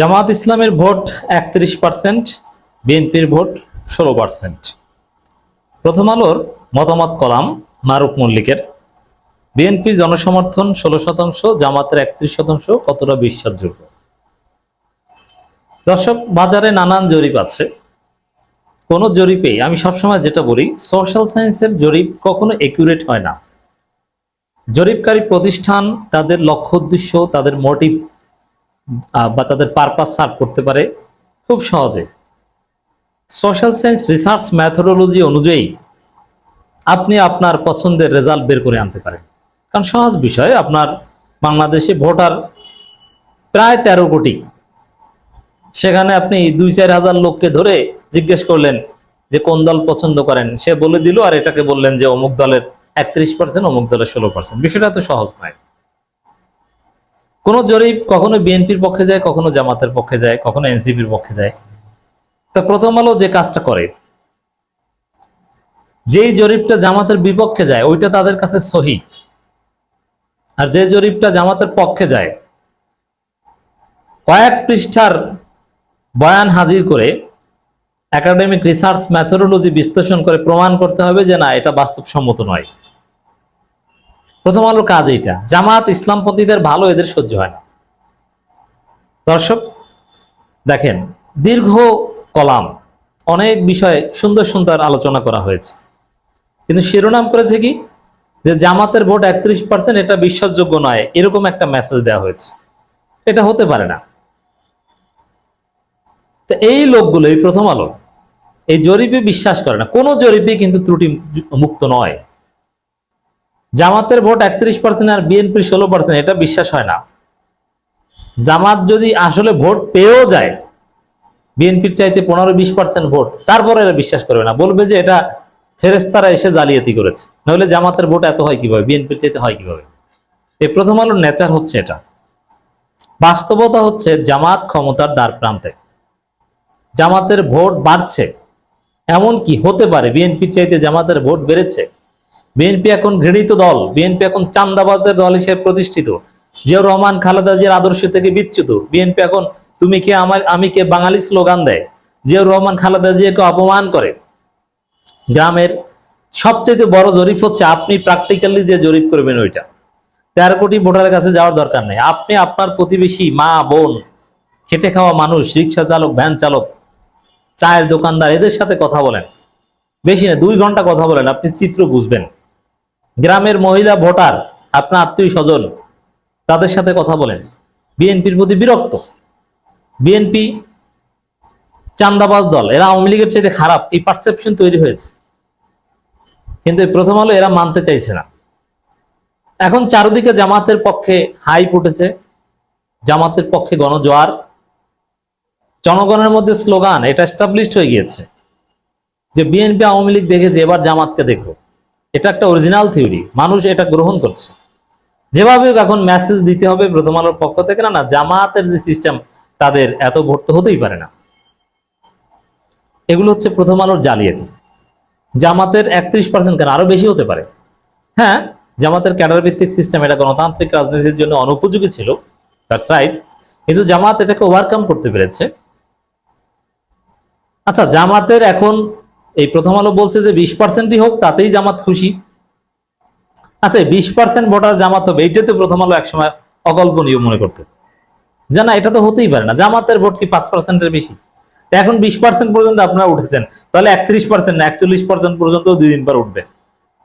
জামাত ইসলামের ভোট একত্রিশ পার্সেন্ট বিএনপির ভোট ষোলো পার্সেন্ট প্রথম আলোর মতামত কলাম মারুক মল্লিকের। বিএনপির জনসমর্থন ষোলো শতাংশ, জামাতের একত্রিশ শতাংশ, কতটা বিশ্বাসযোগ্য? দর্শক, বাজারে নানান জরিপ আছে। কোনো জরিপেই আমি সবসময় যেটা বলি, সোশ্যাল সায়েন্সের জরিপ কখনো একুরেট হয় না। জরিপকারী প্রতিষ্ঠান, তাদের লক্ষ্য উদ্দেশ্য, তাদের মোটিভ বা তাদের পারপাস সার্ভ করতে পারে খুব সহজে। সোশ্যাল সায়েন্স রিসার্চ ম্যাথোডোলজি অনুযায়ী আপনি আপনার পছন্দের রেজাল্ট বের করে আনতে পারেন। কারণ সহজ বিষয়, আপনার বাংলাদেশে ভোটার প্রায় তেরো কোটি। সেখানে আপনি দুই চার হাজার লোককে ধরে জিজ্ঞেস করলেন যে কোন দল পছন্দ করেন? সে বলে দিল আর এটাকে বললেন যে অমুক দলের একত্রিশ পার্সেন্ট অমুক দলের ষোলো পার্সেন্ট বিষয়টা তো সহজ নয়। কোন জরিপ কখনো বিএনপির পক্ষে যায়, কখনো জামাতের পক্ষে যায়, কখনো এনসিপির পক্ষে যায়। তা প্রথম আলো যে কাজটা করে, যেই জরিপটা জামাতের বিপক্ষে যায়, ওইটা তাদের কাছে সহি। আর যে জরিপটা জামাতের পক্ষে যায়, কয়েক পৃষ্ঠার বয়ান হাজির করে একাডেমিক রিসার্চ ম্যাথোডোলজি বিশ্লেষণ করে প্রমাণ করতে হবে যে না, এটা বাস্তবসম্মত নয়। প্রথম আলোর কাজ এইটা। জামাত ইসলামপন্থীদের ভালো, এদের সহ্য হয় না। দর্শক, দেখেন, দীর্ঘ কলাম, অনেক বিষয়ে সুন্দর সুন্দর আলোচনা করা হয়েছে। কিন্তু শিরোনাম করেছে কি? যে জামাতের ভোট একত্রিশ পার্সেন্ট এটা বিশ্বাসযোগ্য নয়, এরকম একটা মেসেজ দেওয়া হয়েছে। এটা হতে পারে না। তো এই লোকগুলো, এই প্রথম আলো, এই জরিপে বিশ্বাস করে না। কোনো জরিপে কিন্তু ত্রুটি মুক্ত নয়। জামাতের ভোট একত্রিশ পার্সেন্ট আর বিএনপির ষোলো পার্সেন্ট এটা বিশ্বাস হয় না। জামাত যদি আসলে ভোট পেয়েও যায় বিএনপির চাইতে পনেরো বিশ পার্সেন্ট ভোট, তারপরে এরা বিশ্বাস করবে না। বলবে যে এটা ফেরেস্তারা এসে জালিয়াতি করেছে। নাহলে জামাতের ভোট এত হয় কীভাবে? বিএনপির চাইতে হয় কীভাবে? এই প্রথম আলোর নেচার হচ্ছে এটা। বাস্তবতা হচ্ছে জামাত ক্ষমতার দ্বার প্রান্তে জামাতের ভোট বাড়ছে। এমন কি হতে পারে বিএনপির চাইতে জামাতের ভোট বেড়েছে। বিএনপি এখন ঘৃণিত দল। বিএনপি এখন চান্দাবাজদের দল হিসেবে প্রতিষ্ঠিত। জিয়াউর রহমান, খালেদা জিয়ার আদর্শ থেকে বিচ্যুত। বিএনপি এখন, তুমি কে আমার, আমি কে বাঙালি? স্লোগান দেয়। জিয়াউর রহমান, খালেদা জিয়াকে অপমান করে। গ্রামের সবচেয়ে বড় জরিপ হচ্ছে, আপনি প্র্যাকটিক্যালি যে জরিপ করবেন ওইটা। তেরো কোটি ভোটারের কাছে যাওয়ার দরকার নেই। আপনি আপনার প্রতিবেশী মা, বোন, খেটে খাওয়া মানুষ, রিক্সা চালক, ভ্যান চালক, চায়ের দোকানদার, এদের সাথে কথা বলেন। বেশি না, দুই ঘণ্টা কথা বলেন। আপনি চিত্র বুঝবেন। গ্রামের মহিলা ভোটার, আপনার আত্মীয় স্বজন, তাদের সাথে কথা বলেন। বিএনপির প্রতি বিরক্ত। বিএনপি চান্দাবাজ দল, এরা আওয়ামী লীগের চাইতে খারাপ, এই পারসেপশন তৈরি হয়েছে। কিন্তু প্রথম আলো এরা মানতে চাইছে না। এখন চারদিকে জামাতের পক্ষে হাই ফুটেছে, জামাতের পক্ষে গণজোয়ার। জনগণের মধ্যে স্লোগান, এটা এস্টাবলিশড হয়ে গিয়েছে যে বিএনপি আওয়ামী লীগ দেখেছে এবার জামাতকে দেখব। এটা একটা অরিজিনাল থিওরি মানুষ এটা গ্রহণ করছে। যেভাবে এখন মেসেজ দিতে হবে প্রথম আলোর পক্ষ থেকে। না না, জামাতের যে সিস্টেম তাদের এত ভোট তো হতেই পারে না। এগুলো হচ্ছে প্রথম আলোর জালিয়াতি। জামাতের একত্রিশ পার্সেন্ট কেন? আরও বেশি হতে পারে। হ্যাঁ জামাতের ক্যাডার ভিত্তিক সিস্টেম এটা গণতান্ত্রিক রাজনীতির জন্য অনুপযোগী ছিল। দ্যাটস রাইট কিন্তু জামাত এটাকে ওভারকাম করতে পেরেছে। আচ্ছা জামাতের এখন এই প্রথম আলো বলছে যে বিশ পার্সেন্টই হোক, তাতেই জামাত খুশি। আচ্ছা বিশ পার্সেন্ট ভোটার জামাত হবে এইটাতে প্রথম আলো একসময় অকল্পনীয় মনে করতে। জানা এটা তো হতেই পারে না, জামাতের ভোট কি পাঁচ পার্সেন্টের বেশি? এখন বিশ পার্সেন্ট পর্যন্ত আপনারা উঠেছেন, তাহলে একত্রিশ পার্সেন্ট না, একচল্লিশ পার্সেন্ট পর্যন্ত দুই দিন পর উঠবে।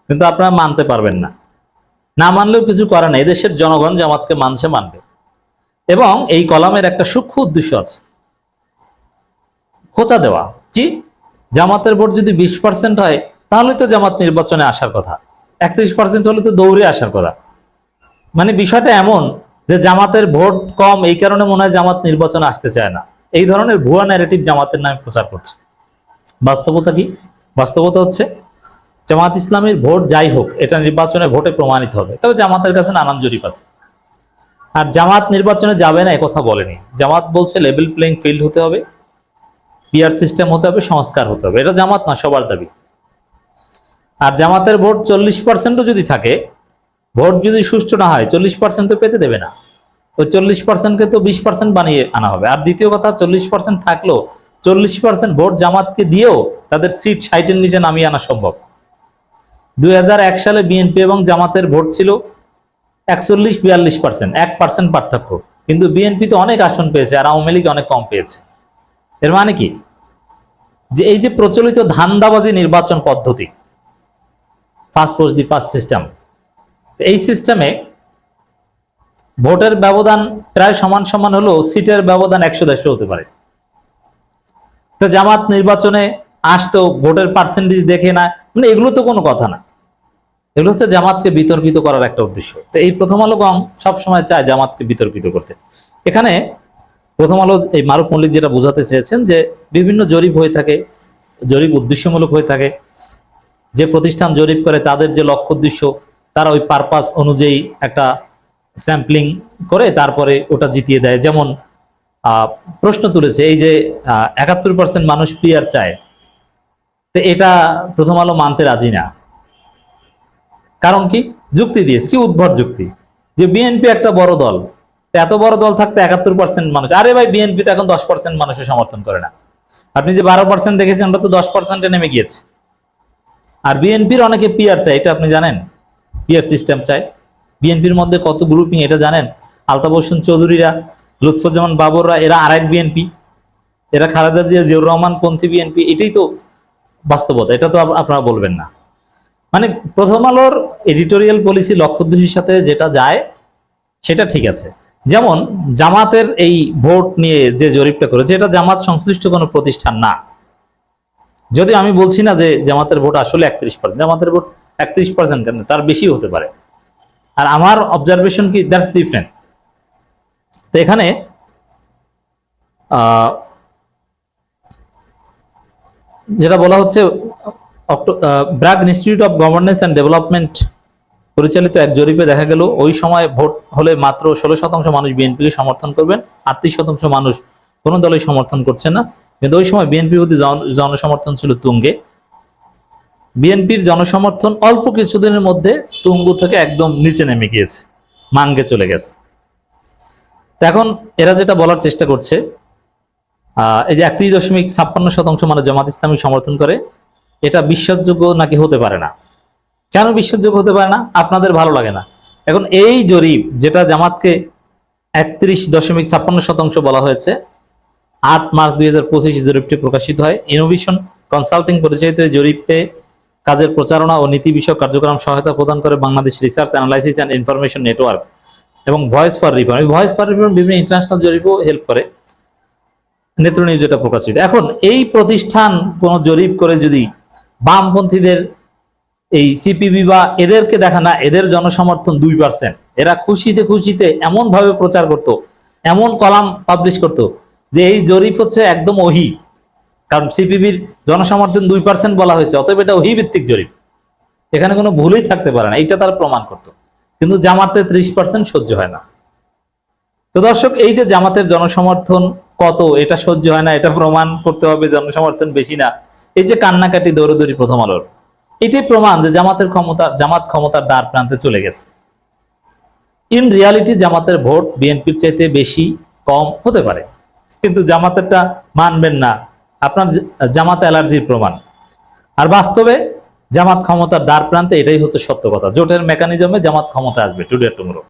কিন্তু আপনারা মানতে পারবেন না। না মানলেও কিছু করে না এদেশের জনগণ জামাতকে মানছে, মানবে। এবং এই কলামের একটা সূক্ষ্ম উদ্দেশ্য আছে। খোঁচা দেওয়া। কি? জামাতের ভোট যদি বিশ পার্সেন্ট হয়, তাহলে তো জামাত নির্বাচনে আসার কথা। একত্রিশ পার্সেন্ট হলে তো দৌড়ে আসার কথা। মানে বিষয়টা এমন যে জামাতের ভোট কম, এই কারণে মনে হয় জামাত নির্বাচনে আসতে চায় না। এই ধরনের ভুয়া ন্যারেটিভ জামাতের নামে প্রচার করছে। বাস্তবতা কি? বাস্তবতা হচ্ছে, জামাত ইসলামের ভোট যাই হোক, এটা নির্বাচনে ভোটে প্রমাণিত হবে। তবে জামাতের কাছে নানান জরিপ আছে। আর জামাত নির্বাচনে যাবে না কথা বলেনি। জামাত বলছে লেভেল প্লেইং ফিল্ড হতে হবে। পিআর সিস্টেম হতে হবে, সংস্কার হতে হবে। এটা জামাত না, সবার দাবি। আর জামাতের ভোট চল্লিশ পার্সেন্টও যদি থাকে, ভোট যদি সুষ্ঠু না হয়, চল্লিশ পার্সেন্ট তো পেতে দেবে না। ওই চল্লিশ পার্সেন্টকে তো বিশ পার্সেন্ট বানিয়ে আনা হবে। আর দ্বিতীয় কথা, চল্লিশ পার্সেন্ট থাকলেও চল্লিশ পার্সেন্ট ভোট জামাতকে দিয়েও তাদের সিট সাইটের নিচে নামিয়ে আনা সম্ভব। দুই হাজার এক সালে বিএনপি এবং জামাতের ভোট ছিল একচল্লিশ, বিয়াল্লিশ পার্সেন্ট এক পার্সেন্ট পার্থক্য। কিন্তু বিএনপি তো অনেক আসন পেয়েছে আর আওয়ামী লীগ অনেক কম পেয়েছে। এর মানে কি? যে এই যে প্রচলিত ধান্দাবাজি নির্বাচন পদ্ধতি first post the first system এই সিস্টেমে ভোটের ব্যবধান প্রায় সমান সমান হলেও সিটের ব্যবধান একশো দেড়শো হতে পারে। তো জামাত নির্বাচনে আসতো ভোটের পার্সেন্টেজ দেখে না মানে এগুলো তো কোনো কথা না। এগুলো হচ্ছে জামাতকে বিতর্কিত করার একটা উদ্দেশ্য। তো এই প্রথম আলো গং সবসময় চায় জামাতকে বিতর্কিত করতে। এখানে প্রথম আলো এই মারুফ মল্লিক যেটা বোঝাতে চেয়েছেন যে বিভিন্ন জরিপ হয়ে থাকে, জরিপ উদ্দেশ্যমূলক হয়ে থাকে। যে প্রতিষ্ঠান জরিপ করে তাদের যে লক্ষ্য উদ্দেশ্য, তারা ওই পারপাস অনুযায়ী একটা স্যাম্পলিং করে, তারপরে ওটা জিতিয়ে দেয়। যেমন প্রশ্ন তুলেছে, এই যে একাত্তর পার্সেন্ট মানুষ পিয়ার চায়, তো এটা প্রথম আলো মানতে রাজি না। কারণ কি? যুক্তি দিয়েছে, কি উদ্ভট যুক্তি? যে বিএনপি একটা বড় দল এত বড় দল থাকতে একাত্তর পার্সেন্ট মানুষ। আরে ভাই বিএনপি তো এখন দশ পার্সেন্ট মানুষের সমর্থন করে না। আপনি যে বারো পার্সেন্ট দেখেছেন ওটা তো দশ পার্সেন্টে নেমে গিয়েছে। আর বিএনপির অনেকে পিআর চায়, এটা আপনি জানেন? পিআর সিস্টেম চায়। বিএনপির মধ্যে কত গ্রুপিং এটা জানেন? আলতাফ হোসেন চৌধুরীরা, লুৎফুজ্জামান বাবররা, এরা আরেক বিএনপি এরা খালেদা জিয়া, জিয়াউর রহমান, পন্থী বিএনপি এটাই তো বাস্তবতা, এটা তো আপ- আপনারা বলবেন না। মানে প্রথম আলোর এডিটোরিয়াল পলিসি লক্ষ্য সাথে যেটা যায়, সেটা ঠিক আছে। যেমন জামাতের এই ভোট নিয়ে যে জরিপটা করেছে, এটা জামাত সংশ্লিষ্ট কোনো প্রতিষ্ঠান না। যদি আমি বলছি না যে জামাতের ভোট আসলে একত্রিশ পার্সেন্ট জামাতের ভোট একত্রিশ পার্সেন্ট কেন? তার বেশি হতে পারে। আর আমার অবজারভেশন কি? দ্যাটস ডিফারেন্ট তো এখানে যেটা বলা হচ্ছে BRAC institute of governance and development পরিচালিত এক জরিপে দেখা গেল, ওই সময় ভোট হলে মাত্র ষোলো শতাংশ মানুষ বিএনপিকে সমর্থন করবেন, আটত্রিশ শতাংশ মানুষ কোনো দলই সমর্থন করছে না। কিন্তু ওই সময় বিএনপির প্রতি জন- জনসমর্থন ছিল তুঙ্গে। বিএনপির জনসমর্থন অল্প কিছুদিনের মধ্যে তুঙ্গু থেকে একদম নিচে নেমে গিয়েছে মানগে চলে গেছে। এখন এরা যেটা বলার চেষ্টা করছে এই যে একত্রিশ দশমিক ছাপ্পান্ন শতাংশ মানে জামাত ইসলামী সমর্থন করে, এটা বিশ্বাসযোগ্য নাকি হতে পারে না? কেন বিশ্বাসযোগ্য হতে পারে না? আপনাদের ভালো লাগে না। এখন এই জরিপ, যেটা জামাতকে একত্রিশ দশমিক ছাপ্পান্ন শতাংশ বলা হয়েছে, আট মার্চ দুই হাজার পঁচিশ জরিপটি প্রকাশিত হয়। ইনোভেশন কনসাল্টিং পরিচালিত জরিপে কাজের প্রচারণা ও নীতি বিষয়ক কার্যক্রম সহায়তা প্রদান করে Bangladesh research analysis and information network এবং voice for reform voice for reform বিভিন্ন ইন্টারন্যাশনাল জরিপও হেল্প করে। নেত্র নিউজ যেটা প্রকাশিত। এখন এই প্রতিষ্ঠান কোন জরিপ করে যদি বামপন্থীদের এই সিপিবি বা এদেরকে দেখা না, এদের জনসমর্থন দুই পার্সেন্ট এরা খুশিতে খুশিতে এমন ভাবে প্রচার করত, এমন কলাম পাবলিশ করত, যে এই জরিপ হচ্ছে একদম ওহি। কারণ সিপিবির জনসমর্থন দুই পার্সেন্ট বলা হয়েছে, অতএব এটা ওহি ভিত্তিক জরিপ। এখানে কোনো ভুলই থাকতে পারে না, এইটা তারা প্রমাণ করত। কিন্তু জামাতে ত্রিশ পার্সেন্ট সহ্য হয় না। তো দর্শক, এই যে জামাতের জনসমর্থন কত, এটা সহ্য হয় না, এটা প্রমাণ করতে হবে জনসমর্থন বেশি না। এই যে কান্নাকাটি দৌড়দৌড়ি প্রথম আলোর। এটাই প্রমাণ যে জামাতের ক্ষমতা, জামাত ক্ষমতার দ্বার প্রান্তে চলে গেছে। ইন রিয়ালিটি জামাতের ভোট বিএনপির চাইতে বেশি কম হতে পারে। কিন্তু জামাতেরটা মানবেন না। আপনার জামাত অ্যালার্জির প্রমাণ। আর বাস্তবে জামাত ক্ষমতার দ্বার প্রান্তে এটাই হচ্ছে সত্য কথা। জোটের মেকানিজমে জামাত ক্ষমতা আসবে টুডে টুমরো